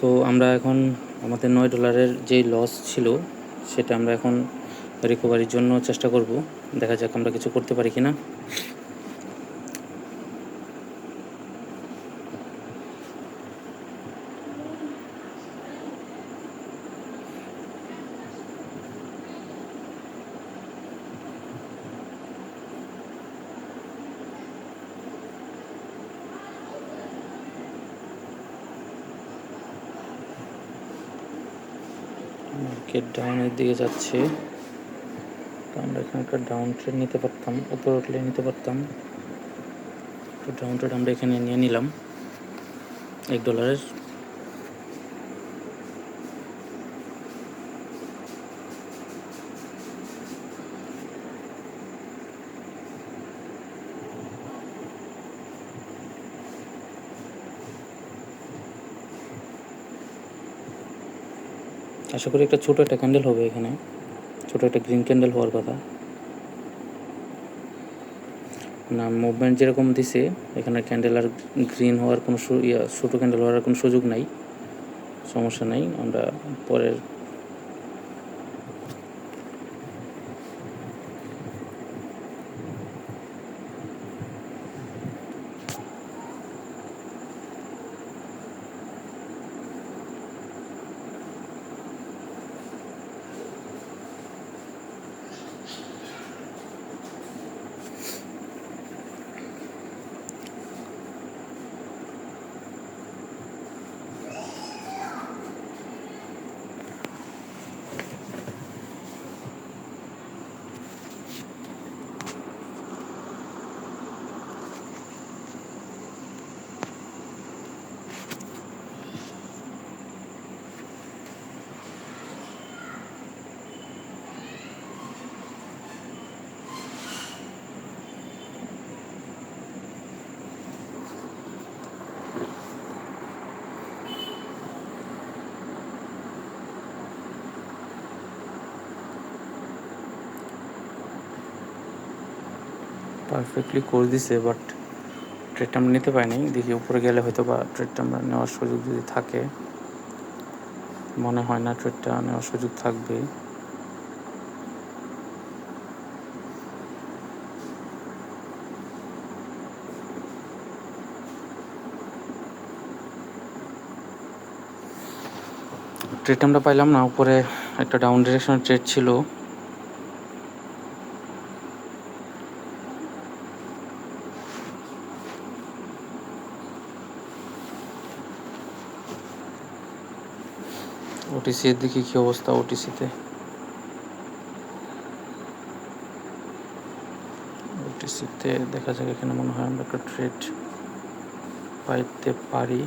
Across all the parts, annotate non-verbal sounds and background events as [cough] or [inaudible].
তো আমরা এখন আমাদের নয় ডলারের যে লস ছিল, সেটা আমরা এখন রিকভারির জন্য চেষ্টা করব। দেখা যাক আমরা কিছু করতে পারি কি না মার্কেট ডাউনের দিকে যাচ্ছে। আমরা এখানে একটা ডাউন ট্রেন নিতে পারতাম উপর উঠলে নিতে পারতাম। তো ডাউন ট্রেড আমরা এখানে নিয়ে নিলাম। এক ডলারের আশা করি একটা ছোটো একটা ক্যান্ডেল হবে এখানে। ছোটো একটা গ্রিন ক্যান্ডেল হওয়ার কথা। না মুভমেন্ট যেরকম দিছে, এখানে ক্যান্ডেল আর গ্রিন হওয়ার কোনো ছোটো ক্যান্ডেল হওয়ার কোনো সুযোগ নাই। সমস্যা নাই, আমরা পরের পারফেক্টলি করে দিছে বাট ট্রেডটা আমরা নিতে পারিনি। দেখি উপরে গেলে হয়তো বা ট্রেডটা আমরা নেওয়ার সুযোগ যদি থাকে। মনে হয় না ট্রেডটা নেওয়ার সুযোগ থাকবে। ট্রেড আমরা পাইলাম না, উপরে একটা ডাউন ডিরেকশনের ট্রেড ছিল। ওটিসি এর দিকে কি অবস্থা ওটিসিতে ওটিসিতে দেখা যাক, এখানে মনে হয় আমরা একটা ট্রেড পাইতে পারি।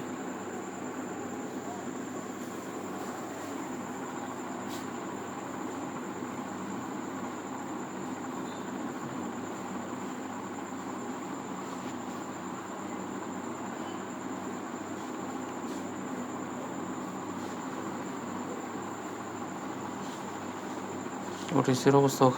スロースを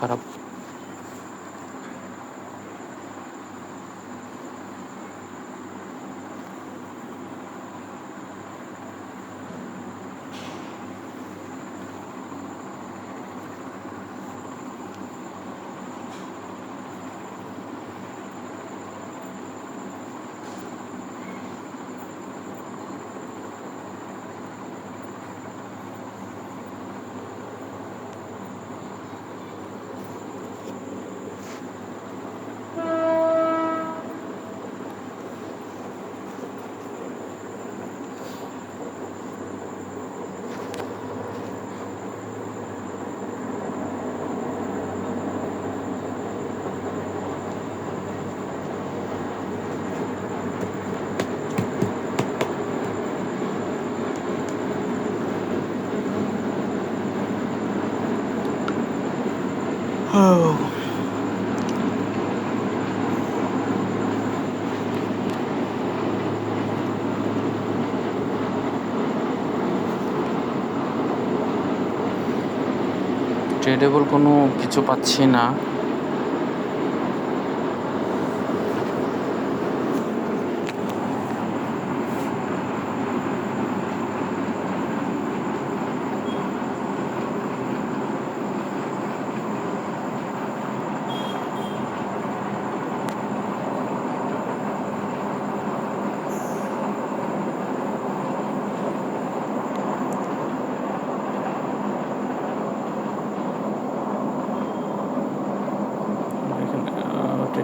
ট্রেডেবল কোনো কিছু পাচ্ছি না।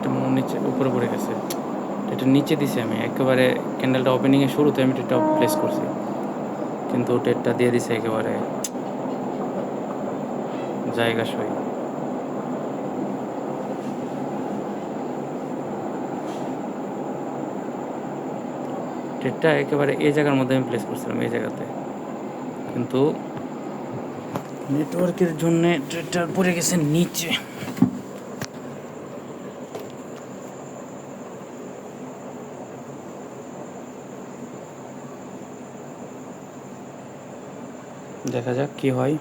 নিচে উপরে পড়ে গেছে। এটা নিচে দিছি আমি, একেবারে ক্যান্ডেলটা ওপেনিংয়ের শুরুতে আমি ট্রেডটা প্লেস করছি। কিন্তু ট্রেডটা দিয়ে দিছে একেবারে জায়গা সই। ট্রেডটা একেবারে এই জায়গার মধ্যে আমি প্লেস করছিলাম, এই জায়গাতে। কিন্তু নেটওয়ার্কের জন্য ট্রেডটা পড়ে গেছে নিচে। দেখা যাক কি হয়।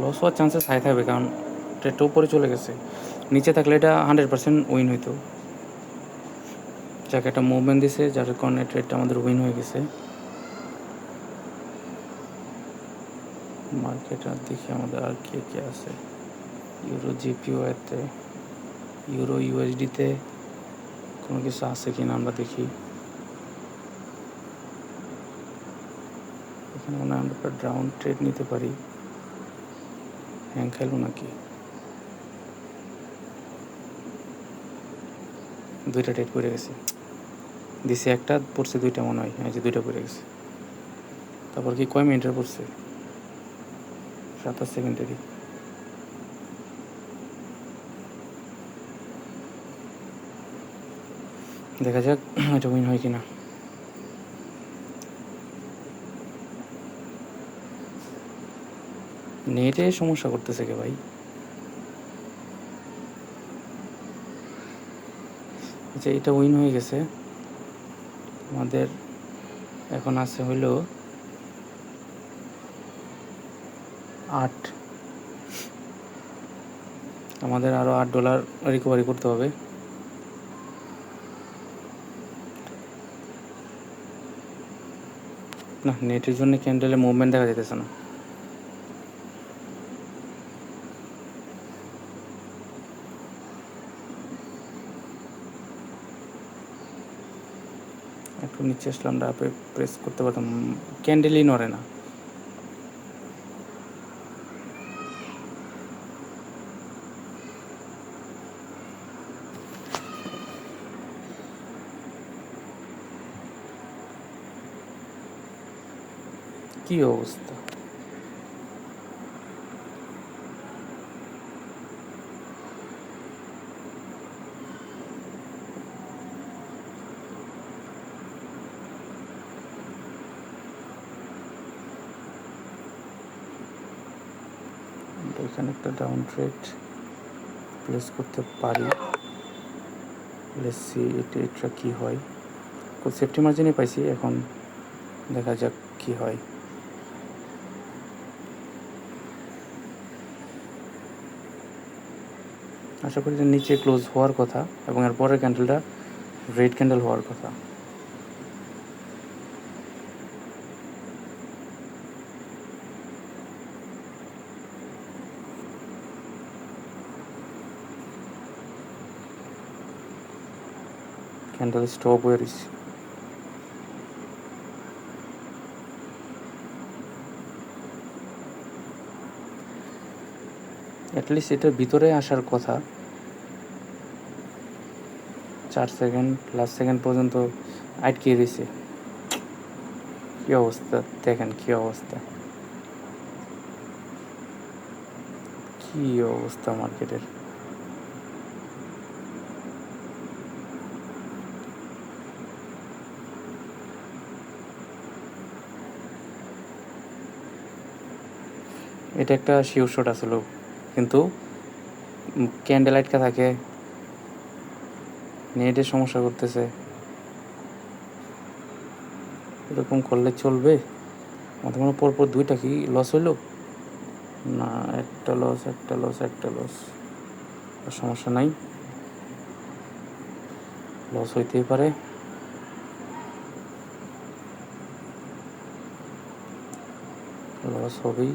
লস হওয়ার চান্সেস হাই থাকবে কারণ ট্রেডটা উপরে চলে গেছে। নিচে থাকলে এটা হান্ড্রেড পার্সেন্ট উইন হইতো। যাকে একটা মুভমেন্ট দিছে, যার কারণে ট্রেডটা আমাদের উইন হয়ে গেছে। মার্কেট আর দেখি আমাদের আর কে কে আছে। ইউরো জিপিওতে ইউরো ইউএসডিতে কোনো কিছু আছে কিনা আমরা দেখি। এখানে মনে হয় আমরা ডাউন ট্রেড নিতে পারি। হ্যাং খেলো নাকি? দুইটা ট্রেড পড়ে গেছে। দিছে একটা, পড়ছে দুইটা মনে হয়। হ্যাঁ যে দুইটা পড়ে গেছে। তারপর কি কয় মিনিটের পড়ছে? সাতাশ সেকেন্ডেরই দেখা যাক, [clears throat] এটা উইন হয় কিনা। নেটে সমস্যা করতেছে কে ভাই? আচ্ছা এটা উইন হয়ে গেছে। আমাদের এখন আছে হইল আট। আমাদের আরও আট ডলার রিকভারি করতে হবে। না, নেটের জন্য ক্যান্ডেলে মুভমেন্ট দেখা যেতেছে না। একটু নিচে আসলাম ডাপে প্রেস করতে পারতাম। ক্যান্ডেলই নড়ে না। কি অবস্থা আমরা এখানে একটা ডাউন ট্রেড প্লেস করতে পারি। সি এটা এটা কী হয়? সেফটি মার্জিনে পাইছি, এখন দেখা যাক কি হয়। আশা করি যে নিচে ক্লোজ হওয়ার কথা এবং এর পরের ক্যান্ডেলটা রেড ক্যান্ডেল হওয়ার কথা। ক্যান্ডেল স্টপ হয়ে রয়েছে অ্যাটলিস্ট এটার ভিতরে আসার কথা। চার সেকেন্ড লাস্ট সেকেন্ড পর্যন্ত আটকে রয়েছে কী অবস্থা? দেখেন কী অবস্থা। কী অবস্থা মার্কেটের এটা একটা শিওর শট আসলো কিন্তু ক্যান্ডেল আটকা থাকে। নেটের সমস্যা করতেছে। এরকম করলে চলবে? আমাদের মনে পরপর দুইটা কি লস হইল? না, একটা লস একটা লস একটা লস সমস্যা নাই। লস হইতেই পারে। লস হবেই।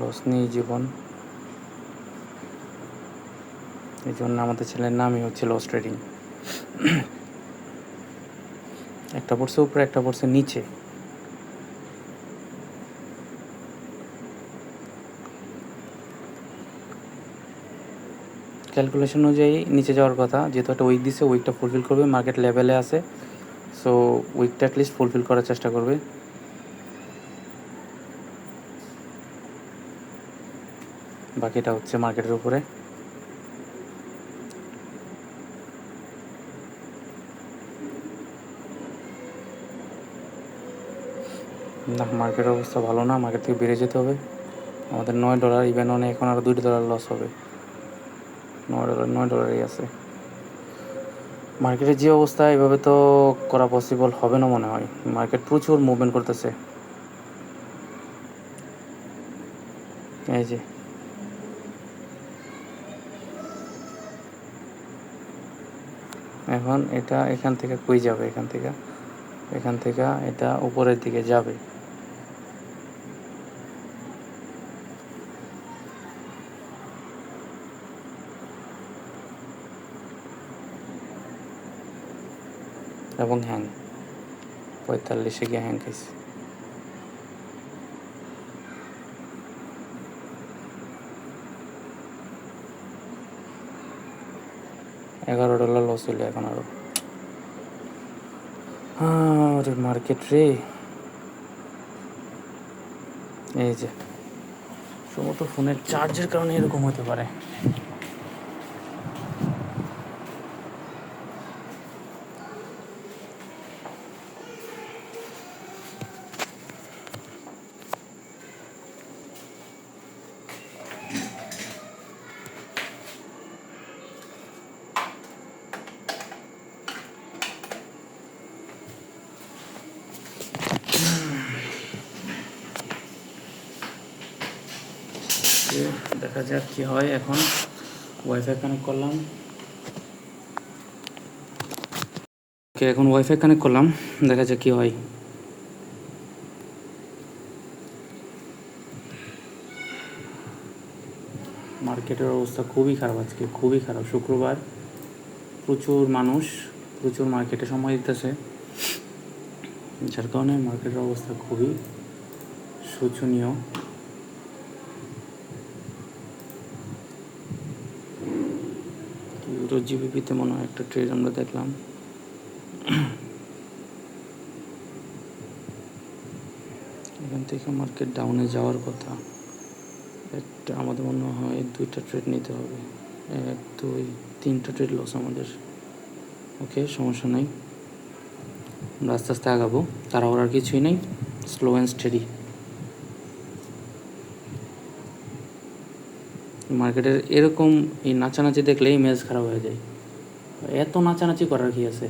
লস নেই জীবন। এই জন্য আমাদের ছেলের নামই হচ্ছে লস ট্রেডিং একটা পড়ছে উপরে, একটা পড়ছে নিচে। ক্যালকুলেশন অনুযায়ী নিচে যাওয়ার কথা, যেহেতু একটা উইক দিছে উইকটা ফুলফিল করবে মার্কেট লেভেলে আছে। সো উইকটা অ্যাটলিস্ট ফুলফিল করার চেষ্টা করবে। বাকিটা হচ্ছে মার্কেটের উপরে। না মার্কেটের অবস্থা ভালো না মার্কেট থেকে বেড়ে যেতে হবে। আমাদের নয় ডলার ইভেন অনেক এখন আরও দুইটা ডলার লস হবে। নয় ডলার নয় ডলারই আছে। মার্কেটের যে অবস্থা, এভাবে তো করা পসিবল হবে না মনে হয়। মার্কেট প্রচুর মুভমেন্ট করতেছে। এই যে এখন এটা এখান থেকে কই যাবে? এখান থেকে এখান থেকে এটা উপরের দিকে যাবে। এবং হ্যাং, পঁয়তাল্লিশে গিয়ে হ্যাং খাইছে। এগারো ডলার লস হলো এখন আরও। আরে মার্কেট রে। এই যে, সমস্ত ফোনের চার্জের কারণে এরকম হতে পারে যে দেখা যাক কি হয় এখন? ওয়াইফাই কানেক্ট করলাম। ওকে এখন ওয়াইফাই কানেক্ট করলাম। দেখা যাক কি হয়। মার্কেটের অবস্থা খুবই খারাপ আজকে, খুবই খারাপ। শুক্রবার প্রচুর মানুষ, প্রচুর মার্কেটে সময় দিতেছে। যার কারণে মার্কেটের অবস্থা খুবই শোচনীয়। ইউরো জিবিপিতে মনে হয় একটা ট্রেড আমরা দেখলাম। এখান থেকে মার্কেট ডাউনে যাওয়ার কথা। একটা আমাদের মনে হয় দুইটা ট্রেড নিতে হবে। এক, দুই, তিনটা ট্রেড লস আমাদের। ওকে সমস্যা নাই। আমরা আস্তে আস্তে আগাবো। আর কিছুই নেই। স্লো অ্যান্ড স্টেডি মার্কেটের এরকম এই নাচানাচি দেখলে ইমেজ খারাপ হয়ে যায়। এত নাচানাচি করার কি আছে?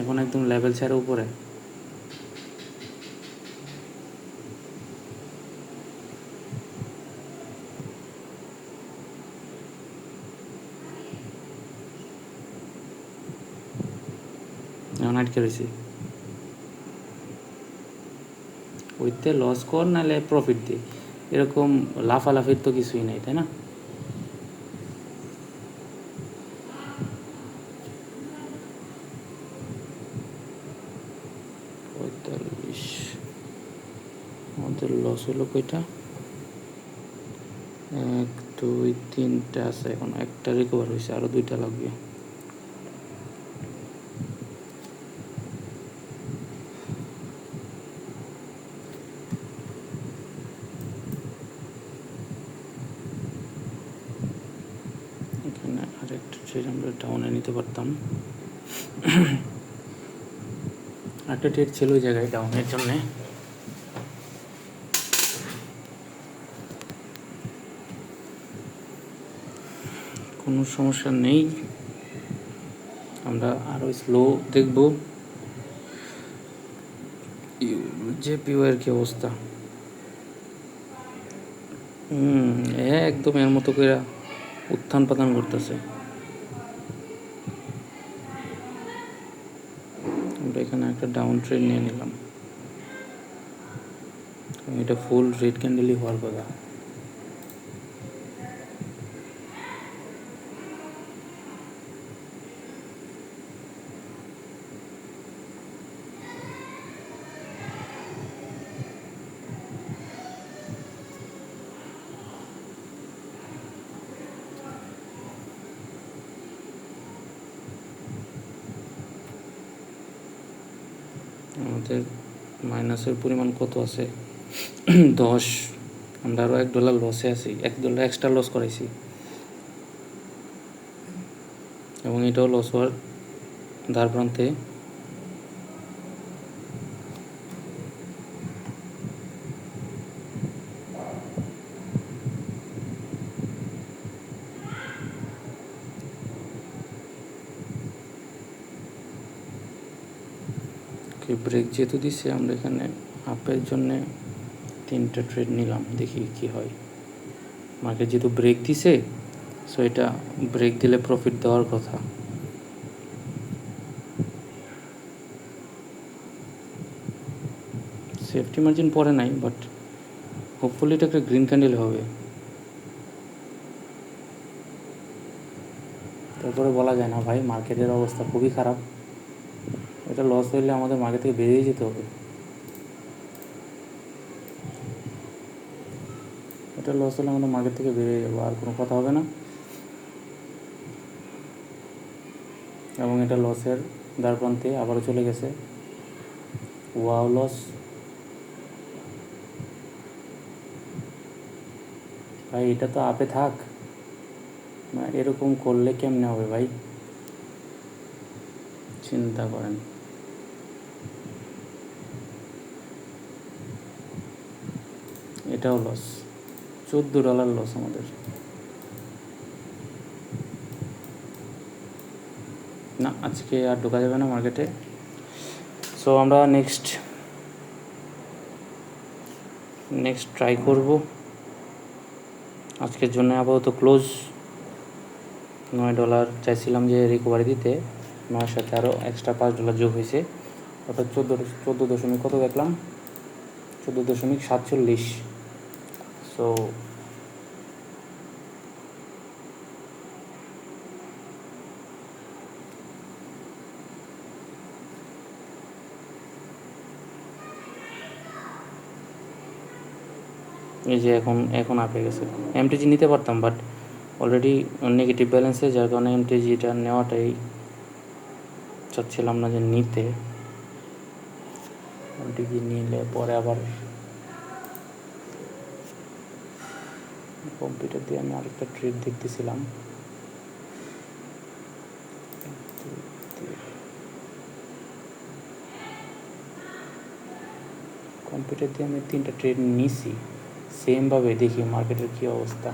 এখন একদম লেভেল ছেড়ে উপরে। এখন আটকে রয়েছি। ওইতে লস কর, নাহলে প্রফিট দে। এরকম লাফালাফির তো কিছুই নেই, তাই না? পঁয়তাল্লিশ। আমাদের লস হলো কয়টা? এক, দুই, তিনটা আছে এখন। একটা রিকভার হয়েছে, আরও দুইটা লাগবে এখানে ট্রেড আমরা ডাউনে নিতে পারতাম। আরেকটা ট্রেড ছিল ওই জায়গায় ডাউনের জন্যে। কোনো সমস্যা নেই। আমরা আরও স্লো দেখব। যে পিওয়ের কি অবস্থা? হুম, একদম এর মতো করে উত্থান পাতান করতেছে আমরা এখানে একটা ডাউন ট্রেন নিয়ে নিলাম। এটা ফুল রেড ক্যান্ডেলই হওয়ার কথা। আমাদের মাইনাসের পরিমাণ কত আছে? [clears throat] দশ। আমরা আরও এক ডলার লসে আছি। এক ডলার এক্সট্রা লস করাইছি। এবং এটাও লস হওয়ার দ্বার প্রান্তে ওকে ব্রেক যেহেতু দিছে, আমরা এখানে আপের জন্য তিনটা ট্রেড নিলাম, দেখি কি হয়। মার্কেট যেহেতু ব্রেক দিছে সো এটা ব্রেক দিলে প্রফিট দেওয়ার কথা। সেফটি মার্জিন পরে নাই বাট হোপফুলি এটা একটা গ্রিন ক্যান্ডেল হবে। তারপরে বলা যায় না ভাই মার্কেটের অবস্থা খুবই খারাপ। এটা লস হইলে আমাদের মার্কেট থেকে বেরিয়ে যেতে হবে। এটা লস হলে আমাদের মার্কেট থেকে বেরিয়ে যাব, আর কোনো কথা হবে না। এবং এটা লসের দ্বার প্রান্তে আবারও চলে গেছে। ওয়াও লস ভাই, এটা তো আপে থাক। এরকম করলে কেমনে হবে ভাই? চিন্তা করেন। এটাও লস চোদ্দ ডলার লস আমাদের। না, আজকে আর ঢোকা যাবে না মার্কেটে সো আমরা নেক্সট নেক্সট ট্রাই করব। আজকের জন্য আপাতত ক্লোজ নয় ডলার চাইছিলাম যে রিকভারি দিতে। নয়ের সাথে আরও এক্সট্রা পাঁচ ডলার যোগ হয়েছে। অর্থাৎ চোদ্দ চোদ্দ দশমিক কত দেখলাম? চোদ্দ দশমিক সাতচল্লিশ। সো এই যে এখন এখন আপে গেছে। এমটিজি নিতে পারতাম বাট অলরেডি নেগেটিভ ব্যালেন্সে যার কারণে এমটিজিটা নেওয়াটাই চাচ্ছিলাম না যে নিতে। এমটিজি নিলে পরে আবার কম্পিউটার দিয়ে আমি আরেকটা ট্রিক দেখতেছিলাম। কম্পিউটার দিয়ে আমি তিনটা ট্রেড নিছি। সেমভাবে দেখি মার্কেটের কী অবস্থা।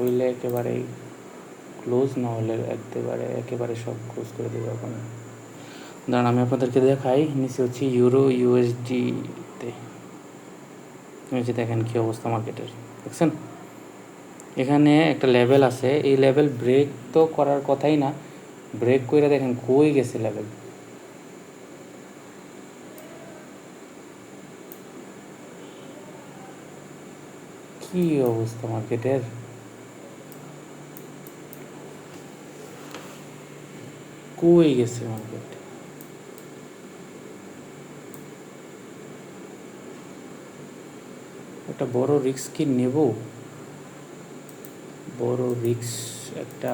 ওইলে একেবারে ক্লোজ না হলে একেবারে একেবারে সব ক্লোজ করে দেবে এখন। দাঁড়ান, আমি আপনাদেরকে দেখাই। নিচে হচ্ছে ইউরো ইউএসডিতে যে দেখেন কী অবস্থা মার্কেটের, দেখছেন? এখানে একটা লেভেল আছে, এই লেভেল ব্রেক তো করার কথাই না ব্রেক করে দেখেন কই গেছে লেভেল কি অবস্থা মার্কেটের? কই গেছে মার্কেট একটা বড় রিস্ক কি নেব? বড় রিস্ক একটা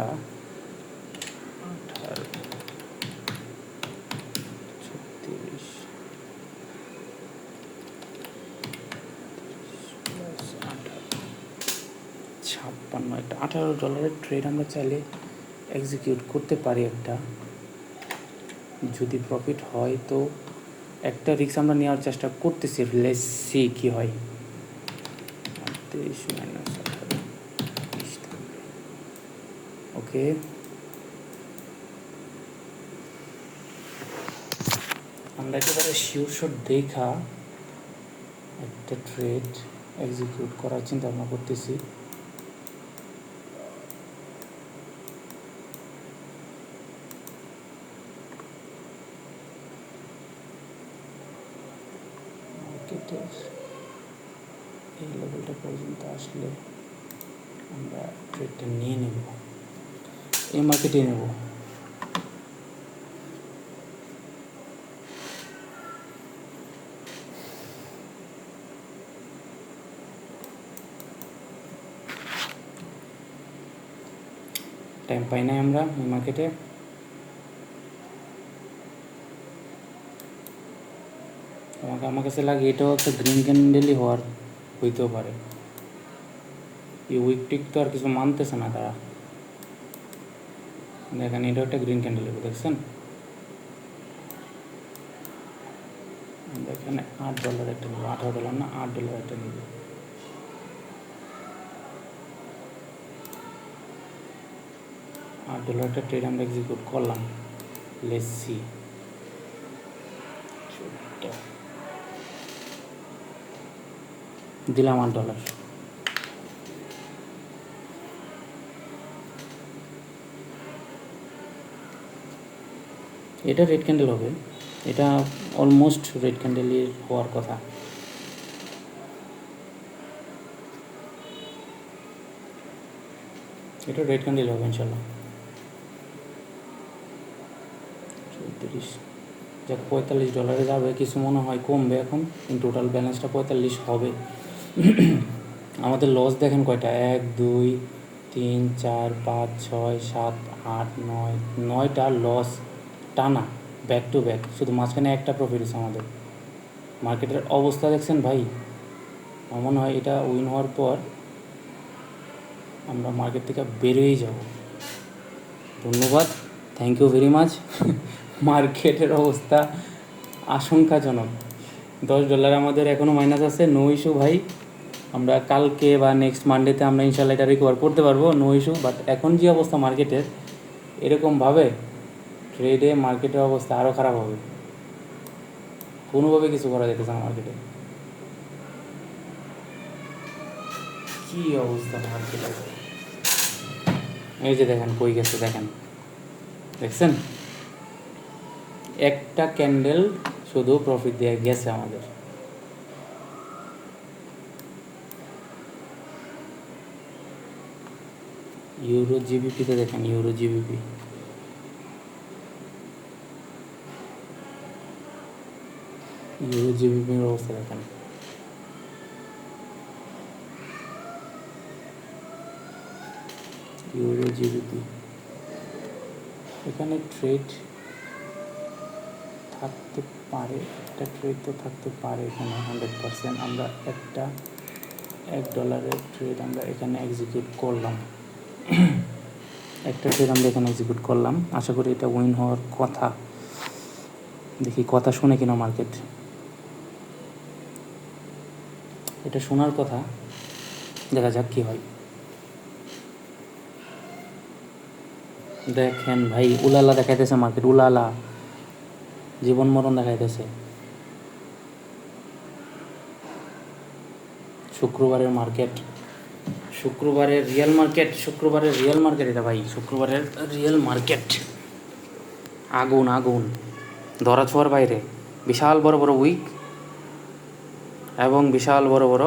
ছাপ্পান্ন, একটা আঠারো ডলারের ট্রেড আমরা চাইলে এক্সিকিউট করতে পারি একটা। যদি প্রফিট হয় তো একটা রিস্ক আমরা নেওয়ার চেষ্টা করতেছি লেস সি কী হয়। তেইশ মাইনাস ওকে? আমরা একেবারে শিওর দেখা একটা ট্রেড এক্সিকিউট করার চিন্তা ভাবনা করতেছি। আসলে আমরা ট্রেডটা নিয়ে নেব। এই মার্কেটে নেব। টাইম পাই নাই আমরা এই মার্কেটে আমাকে আমার কাছে লাগে এটাও একটা গ্রিন ক্যান্ডেলই হওয়ার হইতেও পারে। এই উইক টিক তো আর কিছু মানতেছে না তারা। দেখেন, এটাও একটা গ্রিন ক্যান্ডেল দেখছেন? দেখেন, আট ডলার একটা নিব। আঠারো ডলার না, আট ডলার একটা নিব। আট ডলার একটা ট্রেড আমরা এক্সিকিউট করলাম। লেসি দিলাম আট ডলার এটা রেড ক্যান্ডেল হবে। এটা অলমোস্ট রেড ক্যান্ডেলের হওয়ার কথা। এটা রেড ক্যান্ডেল হবে ইনশাল্লাহ চৌত্রিশ। যাক, পঁয়তাল্লিশ ডলারে যাবে। কিছু মনে হয় কমবে এখন টোটাল ব্যালেন্সটা পঁয়তাল্লিশ হবে। আমাদের লস দেখেন কয়টা? এক, দুই, তিন, চার, পাঁচ, ছয়, সাত, আট, নয়, নয়টা লস টানা ব্যাক টু ব্যাক শুধু মাঝখানে একটা প্রফিট হচ্ছে আমাদের। মার্কেটের অবস্থা দেখছেন ভাই? আমার মনে হয় এটা উইন হওয়ার পর আমরা মার্কেট থেকে বেরোয়েই যাব। ধন্যবাদ থ্যাংক ইউ ভেরি মাচ মার্কেটের অবস্থা আশঙ্কাজনক। দশ ডলার আমাদের এখনও মাইনাস আছে নো ইস্যু ভাই। আমরা কালকে বা নেক্সট মানডেতে আমরা ইনশাল্লাহ এটা রিকভার করতে পারব নো ইস্যু বাট এখন যে অবস্থা মার্কেটের এরকমভাবে ট্রেডে মার্কেটের অবস্থা আরও খারাপ হবে। কোনোভাবে কিছু করা যেতেছে না মার্কেটে কি অবস্থা মার্কেটের এই যে দেখেন, কই গেছে দেখেন। দেখছেন? একটা ক্যান্ডেল শুধু প্রফিট দিয়ে গেছে আমাদের। ইউরো জিবিপিতে দেখেন ইউরো জিবিপি ইউরো জিবিপির অবস্থা দেখেন। ইউরো জিবিপি এখানে ট্রেড থাকতে পারে, একটা ট্রেড তো থাকতে পারে এখানে হান্ড্রেড পারসেন্ট আমরা একটা, এক ডলারের ট্রেড আমরা এখানে এক্সিকিউট করলাম। একটা ট্রেড আমরা এখানে এক্সিকিউট করলাম। আশা করি এটা উইন হওয়ার কথা। দেখি, কথা শুনে কিনা মার্কেট এটা শোনার কথা। দেখা যাক কি হয়। দেখেন ভাই, উলালা দেখাইতেছে মার্কেট উলালা। জীবন মরণ দেখাইতেছে। শুক্রবারের মার্কেট শুক্রবারের রিয়েল মার্কেট শুক্রবারের রিয়েল মার্কেট এটা ভাই, শুক্রবারের রিয়েল মার্কেট আগুন আগুন। ধরা ছোঁয়ার বাইরে। বিশাল বড় বড় উইক এবং বিশাল বড় বড়,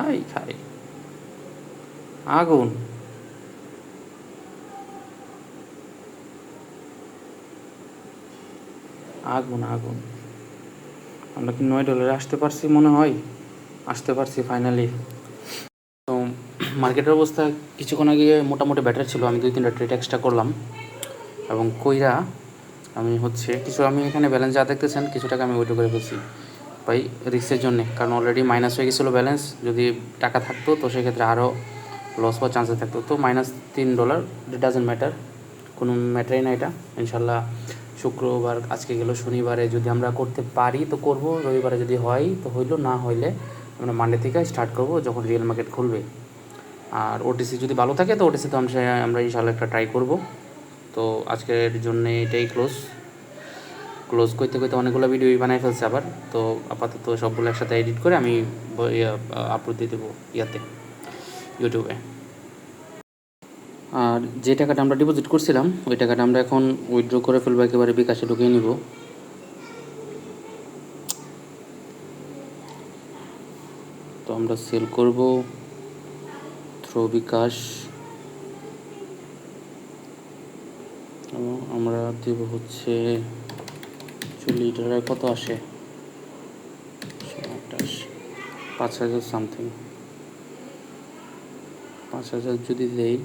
আই খাই। আগুন। আগুন আগুন। আমরা কি নয় ডলারে আসতে পারছি মনে হয়? আসতে পারছি ফাইনালি তো মার্কেটের অবস্থা কিছুক্ষণ আগে মোটামুটি ব্যাটার ছিল, আমি দুই তিনটা ট্রেড এক্সট্রা করলাম। এবং কইরা আমি হচ্ছে, কিছু আমি এখানে ব্যালেন্স যা দেখতেছেন, কিছু টাকা আমি উইড্রো করে ফেলছি। ভাই রিক্সের জন্যে। কারণ অলরেডি মাইনাস হয়ে গেছিল ব্যালেন্স যদি টাকা থাকতো, তো সেক্ষেত্রে আরও লস হওয়ার চান্সেস থাকতো। তো মাইনাস তিন ডলার ডাজেন্ট ম্যাটার কোনো ম্যাটারই না এটা। ইনশাল্লাহ শুক্রবার, আজকে গেল শনিবারে যদি আমরা করতে পারি, তো করব। রবিবারে যদি হয়, তো হইল, না হইলে আমরা মানডে থেকে স্টার্ট করব যখন রিয়েল মার্কেট খুলবে। আর ওটিসি যদি ভালো থাকে, তো ওটিসি তো আমরা ইনশাল্লাহ একটা ট্রাই করব। তো আজকের জন্য এটাই ক্লোজ ক্লোজ করতে করতে অনেকগুলো ভিডিও বানাই ফেলছে আবার। তো আপাতত সবগুলো একসাথে এডিট করে আমি আপলোড দিয়ে দেবো ইয়াতে ইউটিউবে আর যে টাকাটা আমরা ডিপোজিট করছিলাম, ওই টাকাটা আমরা এখন উইথড্র করে ফেলব, একেবারে বিকাশে ঢুকিয়ে নিব। তো আমরা সেল করব থ্রো বিকাশ। আমরা দেব হচ্ছে চল্লিশ ডলার কত আসে? পাঁচ হাজার সামথিং পাঁচ হাজার যদি দেই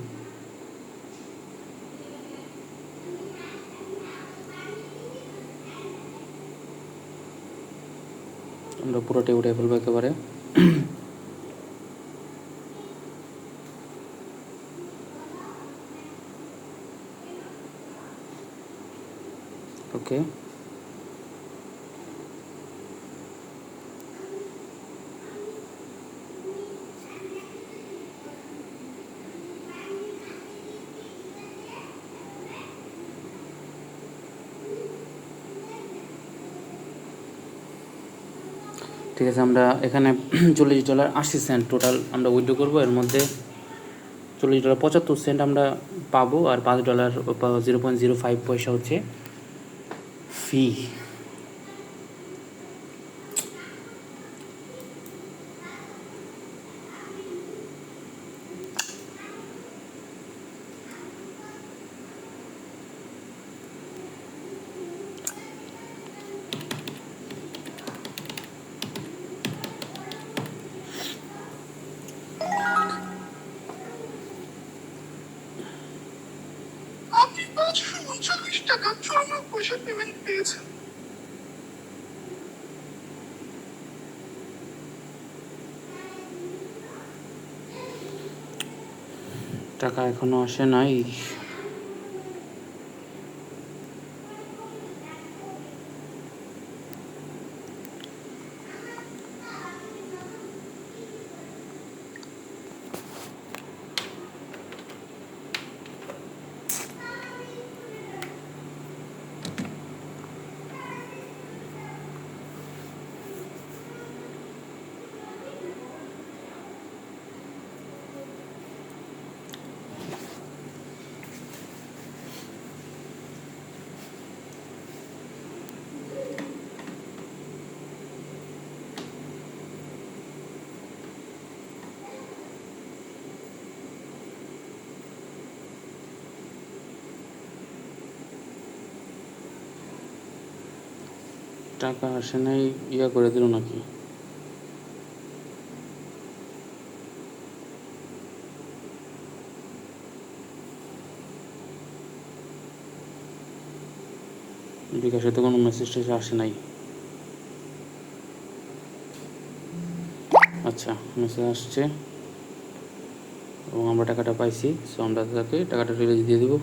এগুলো পুরোটাই উঠে ফেলব একেবারে। ওকে ঠিক আছে, আমরা এখানে [clears throat] চল্লিশ ডলার আশি সেন্ট টোটাল আমরা উইথড্র করব। এর মধ্যে চল্লিশ ডলার পঁচাত্তর সেন্ট আমরা পাবো আর পাঁচ dollar zero point zero five পয়সা হচ্ছে ফি টাকা এখনও আসে নাই। টাকা আসে নাই, ইয়া করে দিল নাকি? বিকাশে তো কোনো মেসেজ টেসেজ আসে নাই। আচ্ছা মেসেজ আসছে। এবং আমরা টাকাটা পাইছি সো আমরা তাকে টাকাটা রিলিজ দিয়ে দিব।